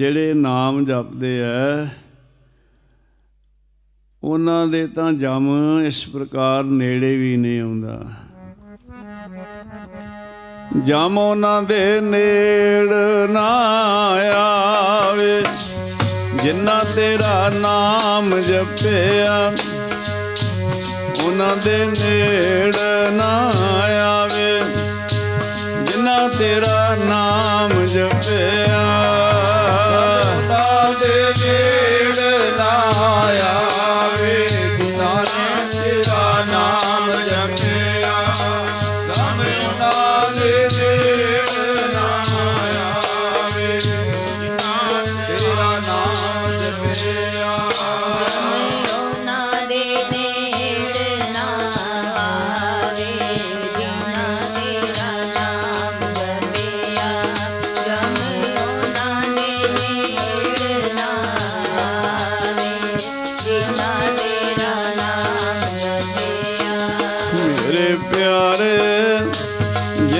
ਜਿਹੜੇ ਨਾਮ ਜਪਦੇ ਐ, ਉਹਨਾਂ ਦੇ ਤਾਂ ਜਮ ਇਸ ਪ੍ਰਕਾਰ ਨੇੜੇ ਵੀ ਨਹੀਂ ਆਉਂਦਾ। ਜਮ ਉਹਨਾਂ ਦੇ ਨੇੜ ਨਾ ਆਵੇ, ਜਿਨ੍ਹਾਂ ਤੇਰਾ ਨਾਮ ਜਪਿਆ, ਉਹਨਾਂ ਦੇ ਨੇੜ ਨਾ ਆਵੇ, ਜਿਨ੍ਹਾਂ ਤੇਰਾ ਨਾਮ ਜਪਿਆ।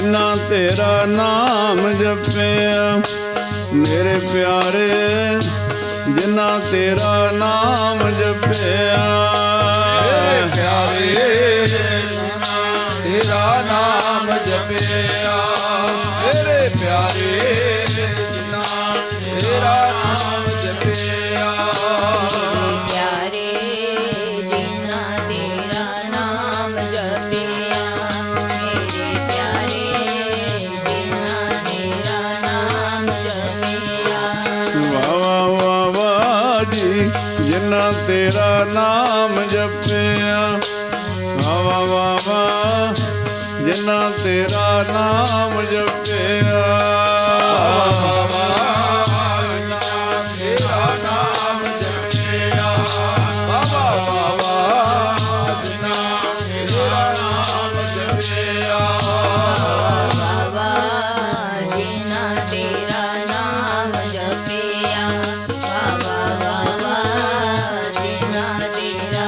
ਜਿਨ੍ਹਾਂ ਤੇਰਾ ਨਾਮ ਜਪਿਆ। ਮੇਰੇ ਪਿਆਰੇ ਜਿਨ੍ਹਾਂ ਤੇਰਾ ਨਾਮ ਜਪਿਆ। ਪਿਆਰੇ, ਤੇਰਾ ਨਾਮ ਜਪਿਆ। ਮੇਰੇ ਪਿਆਰੇ ਜਿਨ੍ਹਾਂ ਤੇਰਾ ਨਾਮ ਜੀ ਜਿਨ੍ਹਾਂ ਤੇਰਾ ਨਾਮ ਜਪਿਆ। ਵਾ ਵਾ ਵਾ ਵਾ ਜਿਨ੍ਹਾਂ ਤੇਰਾ ਨਾਮ ਜਪਿਆ। wanna be